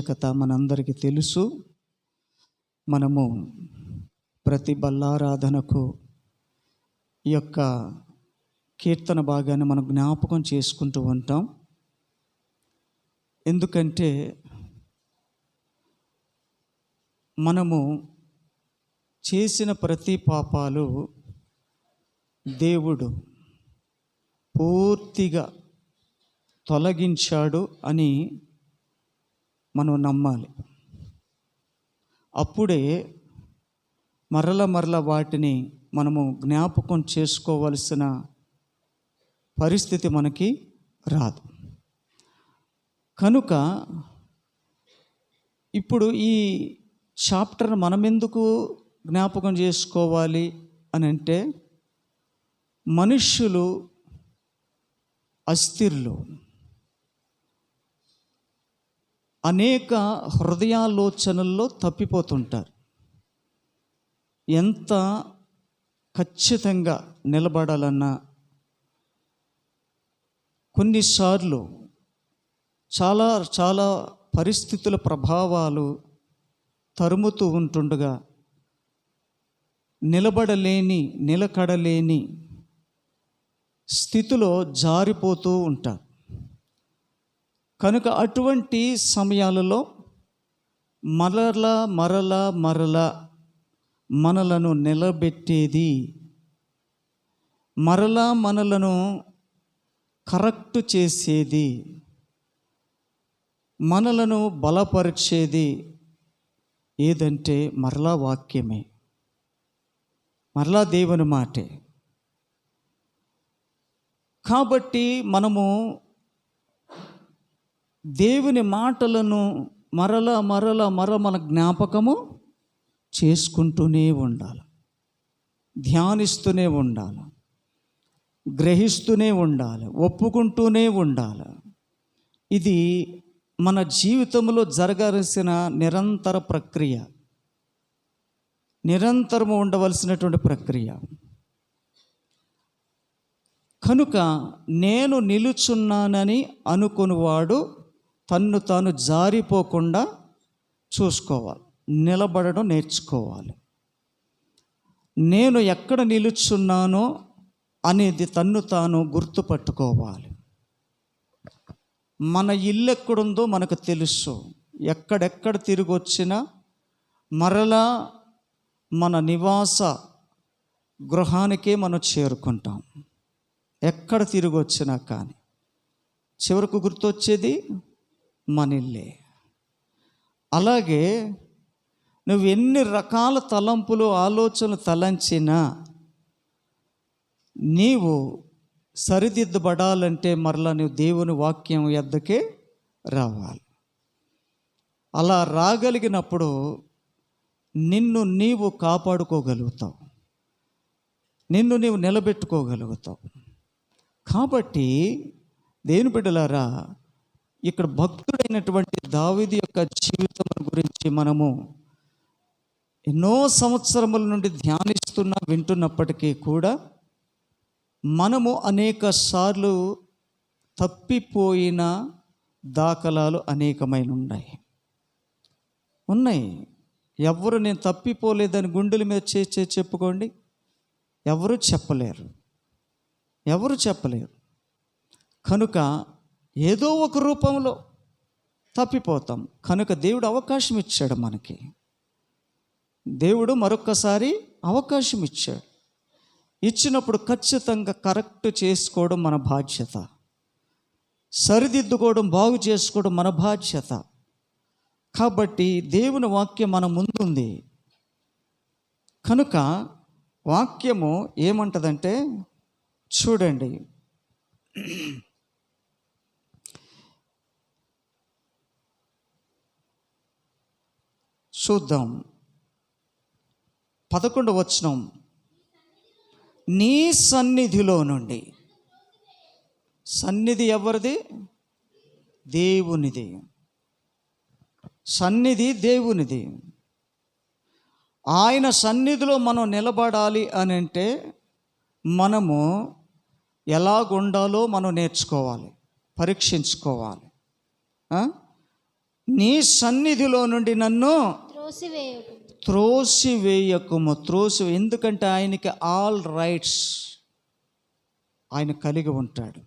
ఆవశ్యకత మనందరికీ తెలుసు. మనము ప్రతి బల్లారాధనకు ఈ యొక్క కీర్తన భాగాన్ని మనం జ్ఞాపకం చేసుకుంటూ ఉంటాం. ఎందుకంటే మనము చేసిన ప్రతి పాపాలు దేవుడు పూర్తిగా తొలగించాడు అని మనం నమ్మాలి. అప్పుడే మరల మరల వాటిని మనము జ్ఞాపకం చేసుకోవలసిన పరిస్థితి మనకి రాదు. కనుక ఇప్పుడు ఈ చాప్టర్ మనమెందుకు జ్ఞాపకం చేసుకోవాలి అని అంటే మనుష్యులు అస్థిర్లు. అనేక హృదయాలోచనల్లో తప్పిపోతుంటారు. ఎంత ఖచ్చితంగా నిలబడాలన్నా కొన్నిసార్లు చాలా చాలా పరిస్థితుల ప్రభావాలు తరుముతూ ఉంటుండగా నిలబడలేని నిలకడలేని స్థితిలో జారిపోతూ ఉంటారు. కనుక అటువంటి సమయాలలో మరల మరల మరల మనలను నిలబెట్టేది మరలా మనలను కరెక్ట్ చేసేది మనలను బలపరిచేది ఏదంటే మరలా వాక్యమే మరలా దేవుని మాటే. కాబట్టి మనము దేవుని మాటలను మరల మరల మర మన జ్ఞాపకము చేసుకుంటూనే ఉండాలి. ధ్యానిస్తూనే ఉండాలి. గ్రహిస్తూనే ఉండాలి. ఒప్పుకుంటూనే ఉండాలి. ఇది మన జీవితంలో జరగాల్సిన నిరంతర ప్రక్రియ. నిరంతరము ఉండవలసినటువంటి ప్రక్రియ. కనుక నేను నిలుచున్నానని అనుకునివాడు తన్ను తాను జారిపోకుండా చూసుకోవాలి. నిలబడడం నేర్చుకోవాలి. నేను ఎక్కడ నిలుచున్నానో అనేది తన్ను తాను గుర్తుపట్టుకోవాలి. మన ఇల్లు ఎక్కడుందో మనకు తెలుసు. ఎక్కడెక్కడ తిరిగి వచ్చినా మరలా మన నివాస గృహానికే మనం చేరుకుంటాం. ఎక్కడ తిరిగి వచ్చినా కానీ. చివరకు గుర్తొచ్చేది? మనిల్లే. అలాగే నువ్వు ఎన్ని రకాల తలంపులు ఆలోచనలు తలంచినా నీవు సరిదిద్దబడాలంటే మరలా నువ్వు దేవుని వాక్యం ఎద్దకే రావాలి. అలా రాగలిగినప్పుడు నిన్ను నీవు కాపాడుకోగలుగుతావు. నిన్ను నీవు నిలబెట్టుకోగలుగుతావు. కాబట్టి దేని బిడ్డలారా ఇక్కడ భక్తుడైనటువంటి దావిది యొక్క జీవితం గురించి మనము ఎన్నో సంవత్సరముల నుండి ధ్యానిస్తున్నా వింటున్నప్పటికీ కూడా మనము అనేక సార్లు తప్పిపోయిన దాఖలాలు అనేకమైన ఉన్నాయి. ఉన్నాయి ఎవరు నేను తప్పిపోలేదని గుండెల మీద చేసే చెప్పుకోండి. ఎవరు చెప్పలేరు. ఎవరు చెప్పలేరు. కనుక ఏదో ఒక రూపంలో తప్పిపోతాం. కనుక దేవుడు అవకాశం ఇచ్చాడు మనకి. దేవుడు మరొక్కసారి అవకాశం ఇచ్చాడు. ఇచ్చినప్పుడు ఖచ్చితంగా కరెక్ట్ చేసుకోవడం మన బాధ్యత. సరిదిద్దుకోవడం బాగు చేసుకోవడం మన బాధ్యత. కాబట్టి దేవుని వాక్యం మన ముందుంది. కనుక వాక్యము ఏమంటదంటే చూడండి. చూద్దాం. పదకొండు వచనం. నీ సన్నిధిలో నుండి. సన్నిధి ఎవరిది? దేవునిది. సన్నిధి దేవునిది. ఆయన సన్నిధిలో మనం నిలబడాలి అని అంటే మనము ఎలాగుండాలో మనం నేర్చుకోవాలి పరీక్షించుకోవాలి. నీ సన్నిధిలో నుండి నన్ను త్రోసివేయకు త్రోసివేయకుము త్రోసి ఎందుకంటే ఆయనకి ఆల్ రైట్స్ ఆయన కలిగి ఉంటాడు.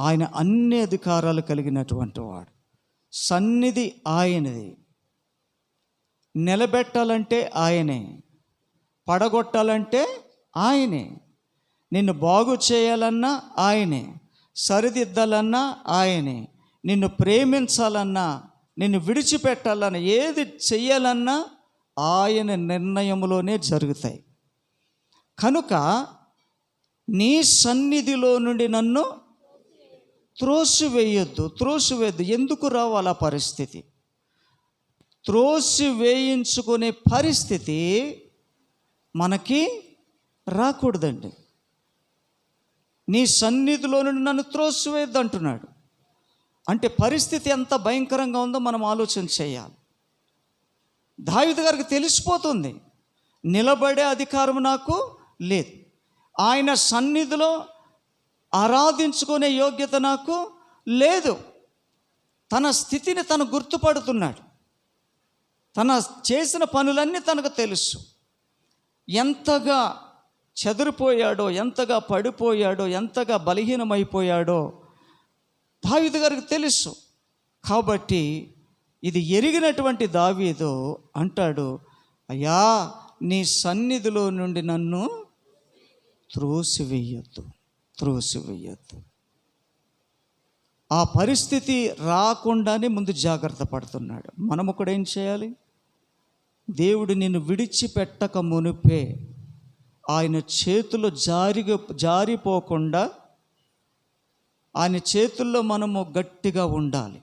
ఆయన అన్ని అధికారాలు కలిగినటువంటి వాడు. సన్నిధి ఆయనది. నిలబెట్టాలంటే ఆయనే. పడగొట్టాలంటే ఆయనే. నిన్ను బాగు చేయాలన్నా ఆయనే. సరిదిద్దాలన్నా ఆయనే. నిన్ను ప్రేమించాలన్నా నిన్ను విడిచిపెట్టాలని ఏది చెయ్యాలన్నా ఆయన నిర్ణయంలోనే జరుగుతాయి. కనుక నీ సన్నిధిలో నుండి నన్ను త్రోసివేయొద్దు త్రోసివేయద్దు. ఎందుకు రావాలి ఆ పరిస్థితి? త్రోసి వేయించుకునే పరిస్థితి మనకి రాకూడదండి. నీ సన్నిధిలో నుండి నన్ను త్రోసివేయద్దు అంటున్నాడు. అంటే పరిస్థితి ఎంత భయంకరంగా ఉందో మనం ఆలోచన చేయాలి. దావిద గారికి తెలిసిపోతుంది నిలబడే అధికారం నాకు లేదు. ఆయన సన్నిధిలో ఆరాధించుకునే యోగ్యత నాకు లేదు. తన స్థితిని తను గుర్తుపడుతున్నాడు. తన చేసిన పనులన్నీ తనకు తెలుసు. ఎంతగా చెదిరిపోయాడో ఎంతగా పడిపోయాడో ఎంతగా బలహీనమైపోయాడో దావీదు గారికి తెలుసు. కాబట్టి ఇది ఎరిగినటువంటి దావీదు అంటాడు అయ్యా నీ సన్నిధిలో నుండి నన్ను త్రోసివేయొద్దు త్రోసివేయొద్దు. ఆ పరిస్థితి రాకుండానే ముందు జాగ్రత్త పడుతున్నాడు. మనము కూడా ఏం చేయాలి? దేవుడు నిన్ను విడిచిపెట్టక మునిపే ఆయన చేతులు జారిగా జారిపోకుండా ఆయన చేతుల్లో మనము గట్టిగా ఉండాలి.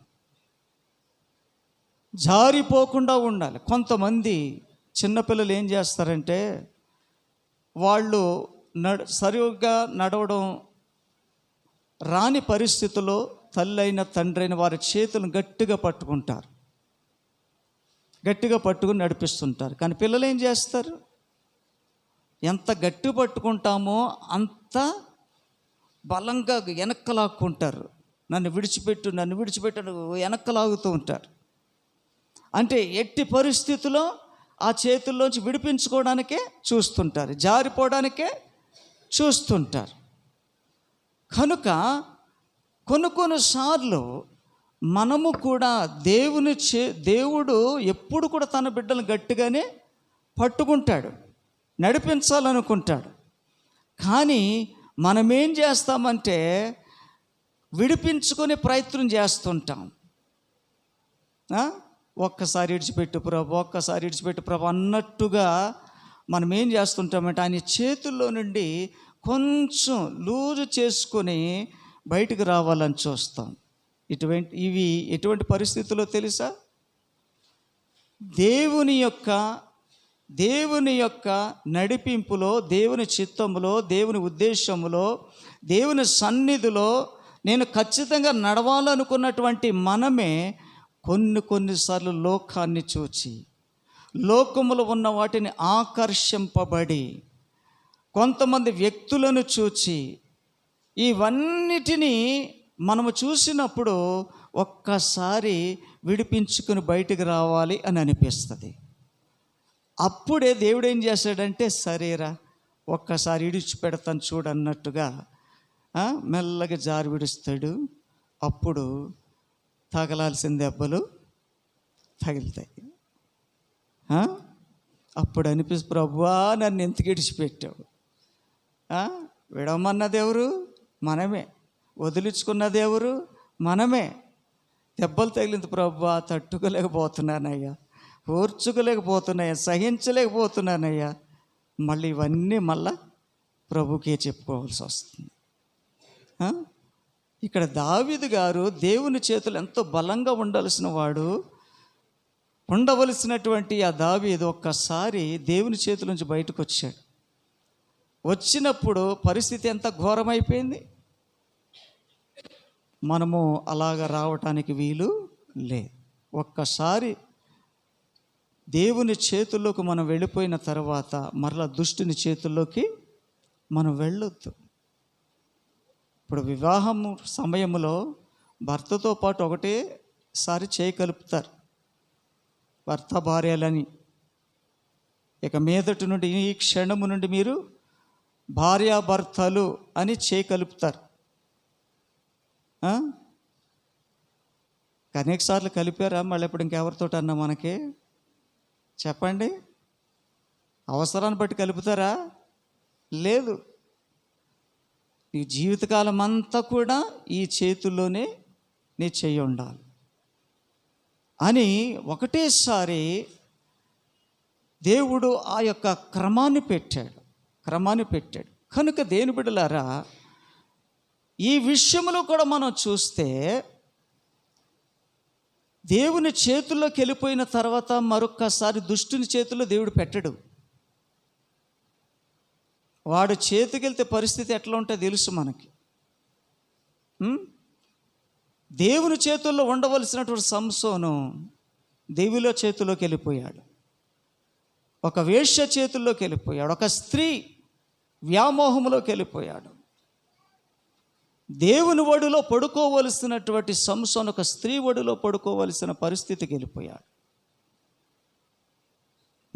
జారిపోకుండా ఉండాలి. కొంతమంది చిన్నపిల్లలు ఏం చేస్తారంటే వాళ్ళు నడ సరిగ్గా నడవడం రాని పరిస్థితుల్లో తల్లైన తండ్రైన వారి చేతులను గట్టిగా పట్టుకుంటారు. గట్టిగా పట్టుకుని నడిపిస్తుంటారు. కానీ పిల్లలు ఏం చేస్తారు? ఎంత గట్టి పట్టుకుంటామో అంత బలంగా వెనక్కలాక్కుంటారు. నన్ను విడిచిపెట్టు నన్ను విడిచిపెట్టు వెనక్కలాగుతూ ఉంటారు. అంటే ఎట్టి పరిస్థితుల్లో ఆ చేతుల్లోంచి విడిపించుకోవడానికే చూస్తుంటారు. జారిపోవడానికే చూస్తుంటారు. కనుక కొన్ని కొన్నిసార్లు మనము కూడా దేవుని చే దేవుడు ఎప్పుడు కూడా తన బిడ్డలు గట్టిగానే పట్టుకుంటాడు. నడిపించాలనుకుంటాడు. కానీ మనం ఏం చేస్తామంటే విడిపించుకునే ప్రయత్నం చేస్తుంటాం. ఒక్కసారి ఇడిచిపెట్టు ప్రభు ఒక్కసారి ఇడిచిపెట్టు ప్రభు అన్నట్టుగా మనం ఏం చేస్తుంటామంటే ఆయన చేతుల్లో నుండి కొంచెం లూజు చేసుకొని బయటకు రావాలని చూస్తాం. ఇటువంటి ఇవి ఎటువంటి పరిస్థితుల్లో తెలుసా? దేవుని యొక్క దేవుని యొక్క నడిపింపులో దేవుని చిత్తములో దేవుని ఉద్దేశములో దేవుని సన్నిధిలో నేను ఖచ్చితంగా నడవాలనుకున్నటువంటి మనమే కొన్ని కొన్నిసార్లు లోకాన్ని చూచి లోకములో ఉన్న వాటిని ఆకర్షింపబడి కొంతమంది వ్యక్తులను చూచి ఇవన్నిటినీ మనము చూసినప్పుడు ఒక్కసారి విడిపించుకుని బయటికి రావాలి అని అనిపిస్తుంది. అప్పుడే దేవుడు ఏం చేశాడంటే సరేరా ఒక్కసారి ఇడిచిపెడతాను చూడన్నట్టుగా మెల్లగా జారు విడుస్తాడు. అప్పుడు తగలాల్సిన దెబ్బలు తగులుతాయి. అప్పుడు అనిపిస్తుంది ప్రభువా నన్ను ఎందుకు ఇడిచిపెట్టావు? ఆ? విడవమన్నది ఎవరు? మనమే. వదిలించుకున్నది ఎవరు? మనమే. దెబ్బలు తగిలింది ప్రభువా తట్టుకోలేకపోతున్నానయ్యా. ఓర్చుకోలేకపోతున్నాయా సహించలేకపోతున్నానయ్యా. మళ్ళీ ఇవన్నీ మళ్ళా ప్రభుకే చెప్పుకోవాల్సి వస్తుంది. ఇక్కడ దావీదు గారు దేవుని చేతులు ఎంతో బలంగా ఉండాల్సిన వాడు. ఉండవలసినటువంటి ఆ దావీదు ఒక్కసారి దేవుని చేతుల నుంచి బయటకు వచ్చాడు. వచ్చినప్పుడు పరిస్థితి ఎంత ఘోరమైపోయింది? మనము అలాగ రావటానికి వీలు లేదు. ఒక్కసారి దేవుని చేతుల్లోకి మనం వెళ్ళిపోయిన తర్వాత మరలా దుష్టుని చేతుల్లోకి మనం వెళ్ళొద్దు. ఇప్పుడు వివాహం సమయంలో భర్తతో పాటు ఒకటే సారి చేయి కలుపుతారు భర్త భార్యలని. ఇక మీదటి నుండి ఈ క్షణము నుండి మీరు భార్యాభర్తలు అని చేయి కలుపుతారు అనేక సార్లు కలిపారా? మళ్ళీ ఇప్పుడు ఇంకెవరితో అన్నా మనకి? చెప్పండి. అవసరాన్ని బట్టి కలుపుతారా? లేదు. నీ జీవితకాలం అంతా కూడా ఈ చేతుల్లోనే నీ చెయ్యి ఉండాలి. అని ఒకటేసారి దేవుడు ఆ యొక్క క్రమాన్ని పెట్టాడు. క్రమాన్ని పెట్టాడు. కనుక దేని బిడ్డలారా ఈ విషయంలో కూడా మనం చూస్తే దేవుని చేతుల్లోకి వెళ్ళిపోయిన తర్వాత మరొక్కసారి దుష్టుని చేతుల్లో దేవుడు పెట్టడు. వాడు చేతికెళ్తే పరిస్థితి ఎట్లా ఉంటుందో తెలుసు మనకి. దేవుని చేతుల్లో ఉండవలసినటువంటి సంసోను దేవుల చేతిలోకి వెళ్ళిపోయాడు. ఒక వేష్య చేతుల్లోకి వెళ్ళిపోయాడు. ఒక స్త్రీ వ్యామోహంలోకి వెళ్ళిపోయాడు. దేవుని ఒడిలో పడుకోవలసినటువంటి సంసోన్ ఒక స్త్రీ ఒడిలో పడుకోవలసిన పరిస్థితికి వెళ్ళిపోయాడు.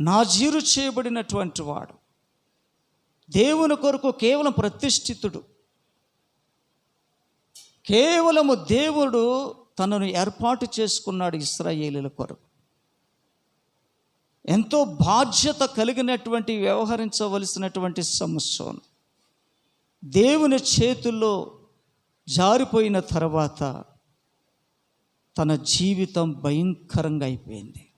నాజీరు చేయబడినటువంటి వాడు. దేవుని కొరకు కేవలం ప్రతిష్ఠితుడు. కేవలము దేవుడు తనను ఏర్పాటు చేసుకున్నాడు ఇస్రాయేలీల కొరకు. ఎంతో బాధ్యత కలిగినటువంటి వ్యవహరించవలసినటువంటి సంసోన్. దేవుని చేతుల్లో జారిపోయిన తర్వాత తన జీవితం భయంకరంగా అయిపోయింది.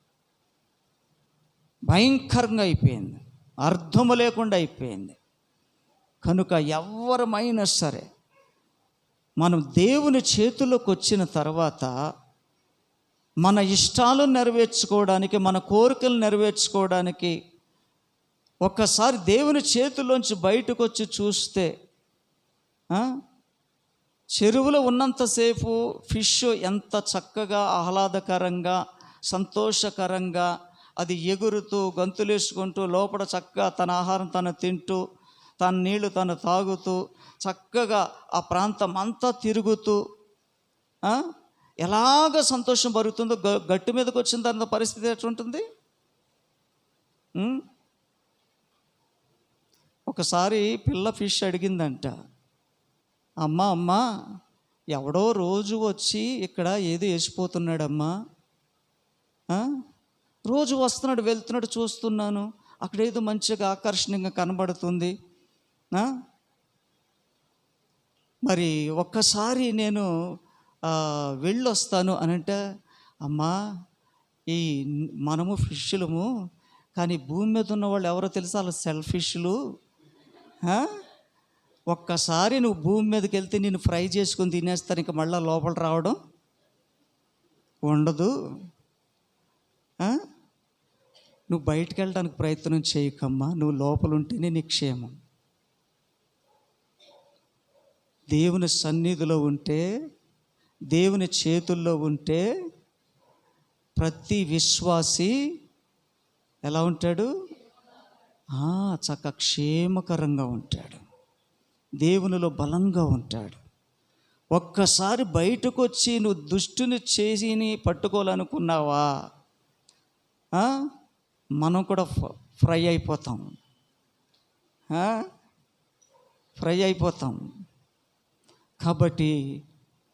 భయంకరంగా అయిపోయింది. అర్థము లేకుండా అయిపోయింది. కనుక ఎవరమైనా సరే మనం దేవుని చేతుల్లోకి వచ్చిన తర్వాత మన ఇష్టాలను నెరవేర్చుకోవడానికి మన కోరికలు నెరవేర్చుకోవడానికి ఒక్కసారి దేవుని చేతుల్లోంచి బయటకు వచ్చి చూస్తే చెరువులో ఉన్నంతసేపు ఫిష్ ఎంత చక్కగా ఆహ్లాదకరంగా సంతోషకరంగా అది ఎగురుతూ గంతులేసుకుంటూ లోపల చక్కగా తన ఆహారం తను తింటూ తన నీళ్ళు తను తాగుతూ చక్కగా ఆ ప్రాంతం అంతా తిరుగుతూ ఎలాగ సంతోషం పరుగుతుందో గ- గట్టు మీదకి వచ్చిన తర్వాత పరిస్థితి ఎట్లుంటుంది? ఒకసారి పిల్ల ఫిష్ అడిగిందంట అమ్మ అమ్మ ఎవడో రోజు వచ్చి ఇక్కడ ఏదో వేసిపోతున్నాడమ్మా రోజు వస్తున్నాడు వెళ్తున్నాడు చూస్తున్నాను. అక్కడ ఏదో మంచిగా ఆకర్షణీయంగా కనబడుతుంది. మరి ఒక్కసారి నేను వెళ్ళొస్తాను అని అంటే అమ్మా ఈ మనము ఫిష్లము కానీ భూమి మీద ఉన్న వాళ్ళు ఎవరో తెలుసా? వాళ్ళు సెల్ఫిష్లు. ఒక్కసారి నువ్వు భూమి మీదకి వెళ్తే నేను ఫ్రై చేసుకొని తినేస్తాను ఇంకా మళ్ళీ లోపల రావడం ఉండదు. నువ్వు బయటికి వెళ్ళడానికి ప్రయత్నం చేయకమ్మా నువ్వు లోపల ఉంటేనే నీ క్షేమం దేవుని సన్నిధిలో ఉంటే దేవుని చేతుల్లో ఉంటే ప్రతి విశ్వాసి ఎలా ఉంటాడు? చక్క క్షేమకరంగా ఉంటాడు. దేవునిలో బలంగా ఉంటాడు. ఒక్కసారి బయటకు వచ్చి నువ్వు దుష్టుని చేసిని పట్టుకోవాలనుకున్నావా? మనం కూడా ఫ్రై అయిపోతాం. ఫ్రై అయిపోతాం. కాబట్టి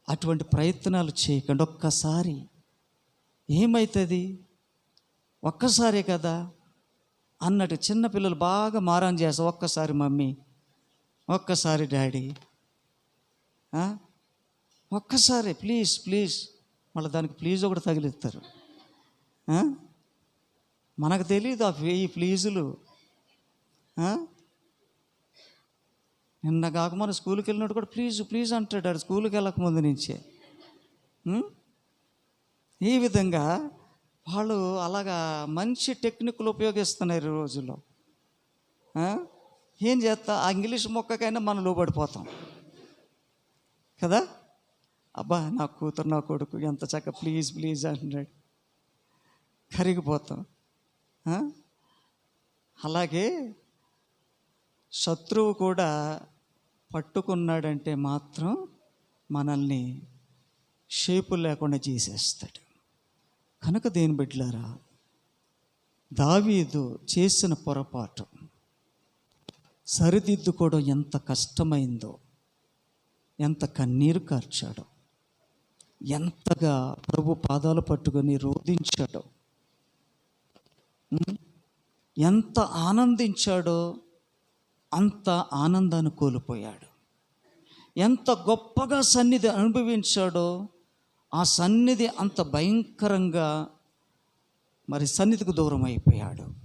అటువంటి ప్రయత్నాలు చేయకండి. ఒక్కసారి ఏమవుతుంది ఒక్కసారే కదా? అన్నట్టు చిన్నపిల్లలు బాగా మారం చేస్తారు. ఒక్కసారి మమ్మీ ఒక్కసారి డాడీ. ఒక్కసారి ప్లీజ్ ప్లీజ్. మళ్ళీ దానికి ప్లీజ్ ఒకటి తగిలిస్తారు. మనకు తెలియదు ఆ వెయ్యి ప్లీజులు. నిన్న కాక మన స్కూల్కి వెళ్ళినట్టు కూడా ప్లీజ్ ప్లీజ్ అంటాడు ఆడు స్కూల్కి వెళ్ళక ముందు నుంచే. ఈ విధంగా వాళ్ళు అలాగా మంచి టెక్నిక్లు ఉపయోగిస్తున్నారు ఈ రోజుల్లో. ఏం చేస్తా? ఆ ఇంగ్లీష్ మొక్కకైనా మనం లోబడిపోతాం. కదా? అబ్బా నా కూతురు నా కొడుకు ఎంత చక్క ప్లీజ్ ప్లీజ్ అంటున్నాడు. కరిగిపోతాం. అలాగే శత్రువు కూడా పట్టుకున్నాడంటే మాత్రం మనల్ని షేపు లేకుండా చేసేస్తాడు. కనుక దేని బిడ్డలారా దావీదు చేసిన పొరపాటు సరిదిద్దుకోవడం ఎంత కష్టమైందో ఎంత కన్నీరు కార్చాడో ఎంతగా ప్రభు పాదాలు పట్టుకొని రోధించాడో ఎంత ఆనందించాడో అంత ఆనందాన్ని కోల్పోయాడు. ఎంత గొప్పగా సన్నిధి అనుభవించాడో ఆ సన్నిధి అంత భయంకరంగా మరి సన్నిధికి దూరం అయిపోయాడు.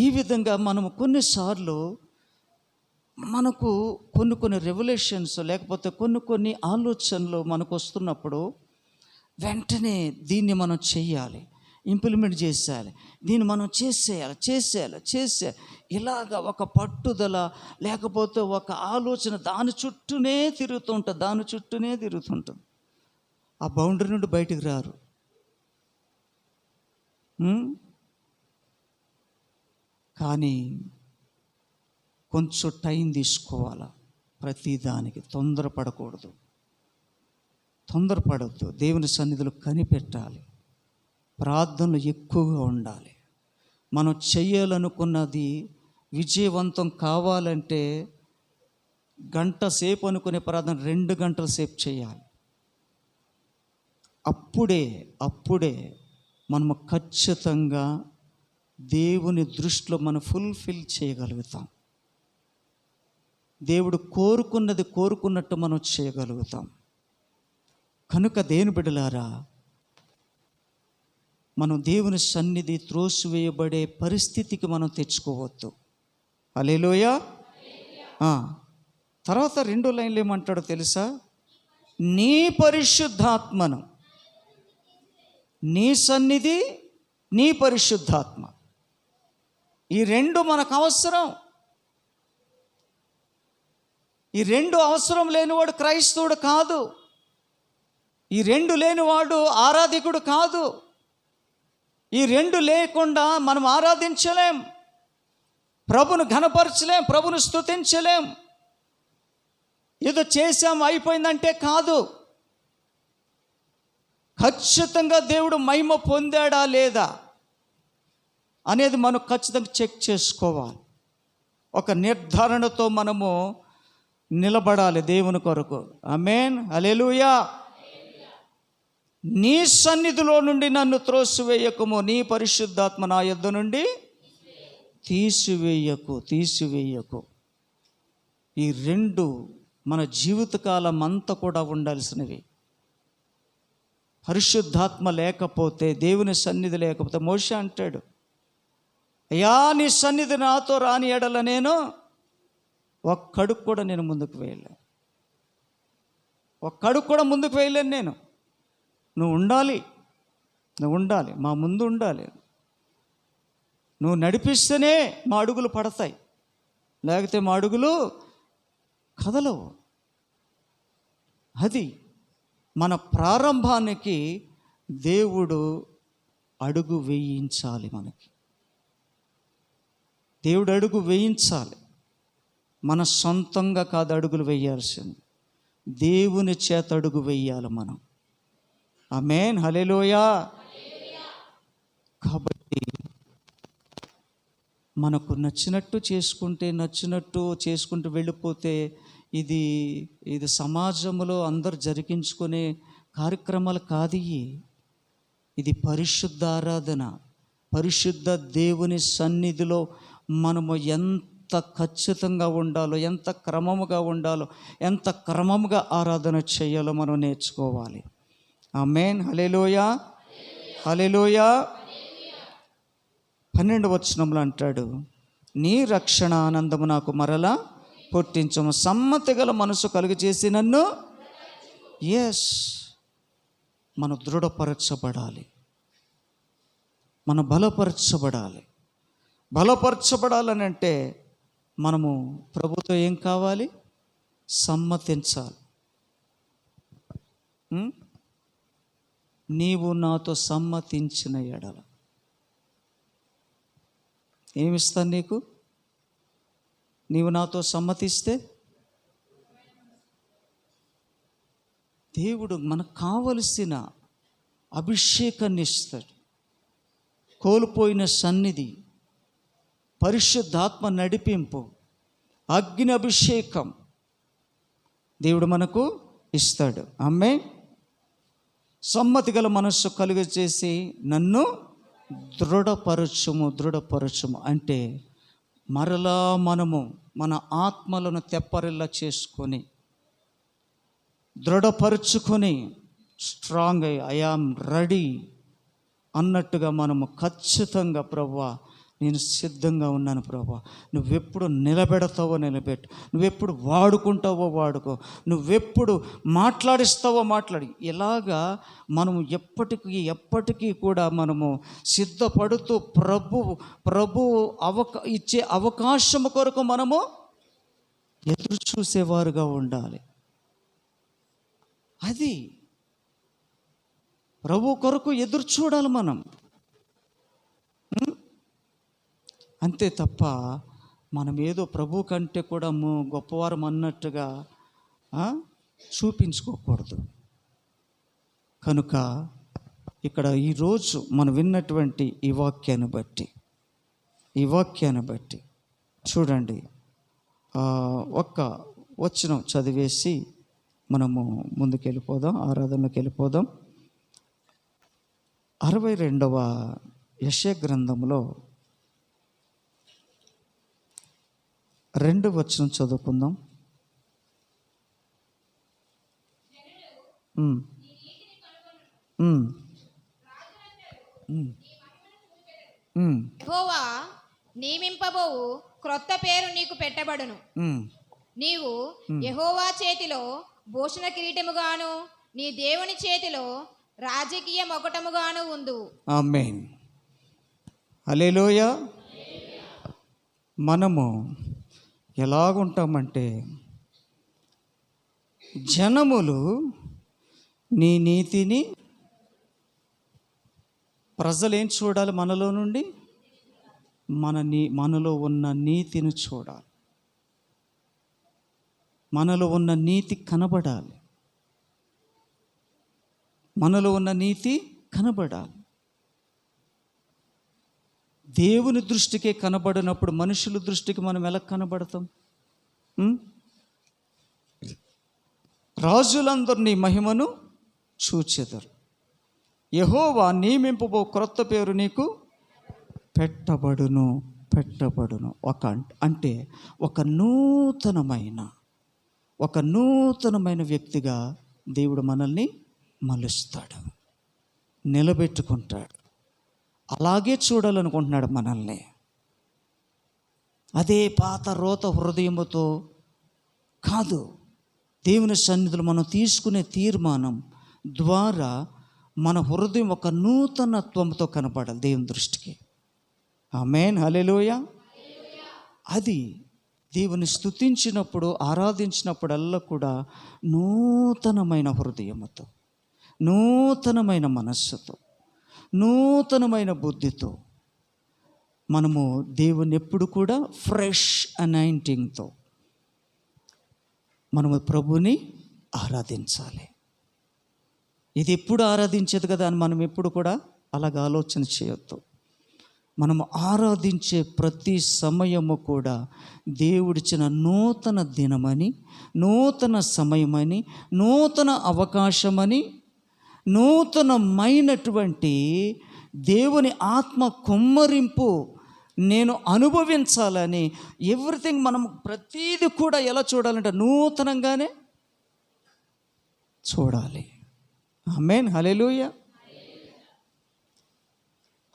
ఈ విధంగా మనము కొన్నిసార్లు మనకు కొన్ని కొన్ని రెవల్యూషన్స్ లేకపోతే కొన్ని కొన్ని ఆలోచనలు మనకు వస్తున్నప్పుడు వెంటనే దీన్ని మనం చేయాలి. ఇంప్లిమెంట్ చేసేయాలి. దీన్ని మనం చేసేయాలి చేసేయాలి చేసే ఇలాగ ఒక పట్టుదల లేకపోతే ఒక ఆలోచన దాని చుట్టూనే తిరుగుతుంటుంది దాని చుట్టూనే తిరుగుతుంటుంది ఆ బౌండరీ నుండి బయటికి రారు. కానీ కొంచెం టైం తీసుకోవాలా? ప్రతిదానికి తొందరపడకూడదు. తొందరపడద్దు. దేవుని సన్నిధిలో కనిపెట్టాలి. ప్రార్థనలు ఎక్కువగా ఉండాలి. మనం చేయాలనుకున్నది విజయవంతం కావాలంటే గంట సేపు అనుకునే ప్రార్థన రెండు గంటల సేపు చేయాలి. అప్పుడే అప్పుడే మనము ఖచ్చితంగా దేవుని దృష్టిలో మనం ఫుల్ఫిల్ చేయగలుగుతాం. దేవుడు కోరుకున్నది కోరుకున్నట్టు మనం చేయగలుగుతాం. కనుక దేని బిడలారా మనం దేవుని సన్నిధి త్రోసివేయబడే పరిస్థితికి మనం తెచ్చుకోవద్దు. అలేలోయ తర్వాత రెండో లైన్లు ఏమంటాడో తెలుసా? నీ పరిశుద్ధాత్మను నీ సన్నిధి నీ పరిశుద్ధాత్మ. ఈ రెండు మనకు అవసరం. ఈ రెండు అవసరం లేనివాడు క్రైస్తవుడు కాదు. ఈ రెండు లేనివాడు ఆరాధికుడు కాదు. ఈ రెండు లేకుండా మనం ఆరాధించలేం. ప్రభును ఘనపరచలేం ప్రభును స్తుతించలేం. ఏదో చేసాం అయిపోయిందంటే కాదు. ఖచ్చితంగా దేవుడు మహిమ పొందాడా లేదా? అనేది మనం ఖచ్చితంగా చెక్ చేసుకోవాలి. ఒక నిర్ధారణతో మనము నిలబడాలి దేవుని కొరకు. అమేన్ అలెలుయా నీ సన్నిధిలో నుండి నన్ను త్రోసివేయకము. నీ పరిశుద్ధాత్మ నా యొద్ద నుండి తీసివేయకు తీసివేయకు. ఈ రెండు మన జీవితకాలం అంతా కూడా ఉండాల్సినవి. పరిశుద్ధాత్మ లేకపోతే దేవుని సన్నిధి లేకపోతే మోష అంటాడు అయ్యా నీ సన్నిధి నాతో రాని ఎడల నేను ఒక్కడుకు కూడా నేను ముందుకు వేయలే. ఒక్కడుకు కూడా ముందుకు వేయలేను నేను. నువ్వు ఉండాలి. నువ్వు ఉండాలి. మా ముందు ఉండాలి. నువ్వు నడిపిస్తేనే మా అడుగులు పడతాయి. లేకపోతే మా అడుగులు కదలవు. అది మన ప్రారంభానికి దేవుడు అడుగు వేయించాలి మనకి. దేవుడు అడుగు వేయించాలి. మన సొంతంగా కాదు అడుగులు వేయాల్సింది. దేవుని చేత అడుగు వేయాలి మనం. ఆమెన్. హలెలోయా కాబట్టి మనకు నచ్చినట్టు చేసుకుంటే నచ్చినట్టు చేసుకుంటూ వెళ్ళిపోతే ఇది ఇది సమాజంలో అందరు జరిగించుకునే కార్యక్రమాలు కాదు ఇది పరిశుద్ధ ఆరాధన పరిశుద్ధ దేవుని సన్నిధిలో మనము ఎంత ఖచ్చితంగా ఉండాలో ఎంత క్రమముగా ఉండాలో ఎంత క్రమముగా ఆరాధన చేయాలో మనం నేర్చుకోవాలి. ఆ మెయిన్ హలెలోయ హలేలోయ పన్నెండు వచనంలో అంటాడు. నీ రక్షణ ఆనందము నాకు మరలా పుట్టించము. సమ్మతి గల మనసు కలుగు చేసి నన్ను ఎస్ మనం దృఢపరచబడాలి. మనం బలపరచబడాలి. బలపరచబడాలని అంటే మనము ప్రభుతో ఏం కావాలి? సమ్మతించాలి. నీవు నాతో సమ్మతించిన ఎడల. ఏమిస్తాను నీకు? నీవు నాతో సమ్మతిస్తే? దేవుడు మనకు కావలసిన అభిషేకాన్ని ఇస్తాడు. కోల్పోయిన సన్నిధి పరిశుద్ధాత్మ నడిపింపు అగ్ని అభిషేకం దేవుడు మనకు ఇస్తాడు. అమ్మే సమ్మతి గల మనస్సు కలుగ చేసి నన్ను దృఢపరచుము దృఢపరచుము అంటే మరలా మనము మన ఆత్మలను తెప్పరిల్లా చేసుకొని దృఢపరుచుకొని స్ట్రాంగ్ అయ్యి ఐఆమ్ రెడీ అన్నట్టుగా మనము ఖచ్చితంగా ప్రవ్వా నేను సిద్ధంగా ఉన్నాను ప్రభా. నువ్వెప్పుడు నిలబెడతావో నిలబెట్టు. నువ్వెప్పుడు వాడుకుంటావో వాడుకో. నువ్వెప్పుడు మాట్లాడిస్తావో మాట్లాడి. ఇలాగా మనము ఎప్పటికీ ఎప్పటికీ కూడా మనము సిద్ధపడుతూ ప్రభు ప్రభు అవక ఇచ్చే అవకాశం కొరకు మనము ఎదురు చూసేవారుగా ఉండాలి. అది ప్రభు కొరకు ఎదురు చూడాలి మనం. అంతే తప్ప మనం ఏదో ప్రభు కంటే కూడా గొప్పవారం అన్నట్టుగా చూపించుకోకూడదు. కనుక ఇక్కడ ఈరోజు మనం విన్నటువంటి ఈ వాక్యాన్ని బట్టి ఈ వాక్యాన్ని బట్టి చూడండి. ఒక్క వచనం చదివేసి మనము ముందుకు వెళ్ళిపోదాం ఆరాధనలోకి వెళ్ళిపోదాం అరవై రెండవ యశ గ్రంథంలో రెండు వచనం చదువుకుందాం. యెహోవా నియమింపబోవు క్రొత్త పేరు నీకు పెట్టబడును. నీవు యెహోవా చేతిలో భూషణ కిరీటముగాను నీ దేవుని చేతిలో రాజకీయ మొకటముగాను ఉందు ఆమెన్. అలేలోయ మనము ఎలాగుంటామంటే జనములు నీ నీతిని ప్రజలు ఏం చూడాలి మనలో నుండి? మన నీ మనలో ఉన్న నీతిని చూడాలి. మనలో ఉన్న నీతి కనబడాలి. మనలో ఉన్న నీతి కనబడాలి. దేవుని దృష్టికే కనబడినప్పుడు మనుషుల దృష్టికి మనం ఎలా కనబడతాం? రాజులందరినీ రాజులందరూ నీ మహిమను చూచెదరు. యహోవా నియమింపబో క్రొత్త పేరు నీకు పెట్టబడును పెట్టబడును. ఒక అంటే ఒక నూతనమైన ఒక నూతనమైన వ్యక్తిగా దేవుడు మనల్ని మలుస్తాడు నిలబెట్టుకుంటాడు. అలాగే చూడాలనుకుంటున్నాడు మనల్ని. అదే పాత రోత హృదయముతో కాదు దేవుని సన్నిధిలో మనం తీసుకునే తీర్మానం ద్వారా మన హృదయం ఒక నూతనత్వంతో కనపడాలి దేవుని దృష్టికి. ఆమెన్ హలెలోయ అది దేవుని స్తుతించినప్పుడు ఆరాధించినప్పుడల్లా కూడా నూతనమైన హృదయముతో నూతనమైన మనస్సుతో నూతనమైన బుద్ధితో మనము దేవుని ఎప్పుడు కూడా ఫ్రెష్ అనైంటింగ్తో మనము ప్రభుని ఆరాధించాలి. ఇది ఎప్పుడు ఆరాధించేది కదా అని మనం ఎప్పుడు కూడా అలాగ ఆలోచన చేయొద్దు. మనము ఆరాధించే ప్రతి సమయము కూడా దేవుడిచ్చిన నూతన దినమని నూతన సమయమని నూతన అవకాశమని నూతనమైనటువంటి దేవుని ఆత్మ కుమ్మరింపు నేను అనుభవించాలని ఎవ్రీథింగ్ మనం ప్రతీది కూడా ఎలా చూడాలంటే నూతనంగానే చూడాలి. అమేన్ హలెలూయ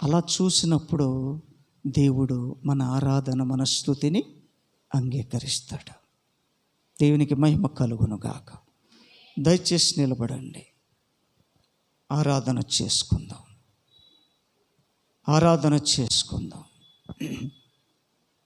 అలా చూసినప్పుడు దేవుడు మన ఆరాధన మన స్థుతిని అంగీకరిస్తాడు. దేవునికి మహిమ కలుగునుగాక. దయచేసి నిలబడండి. ఆరాధన చేసుకుందాం. ఆరాధన చేసుకుందాం.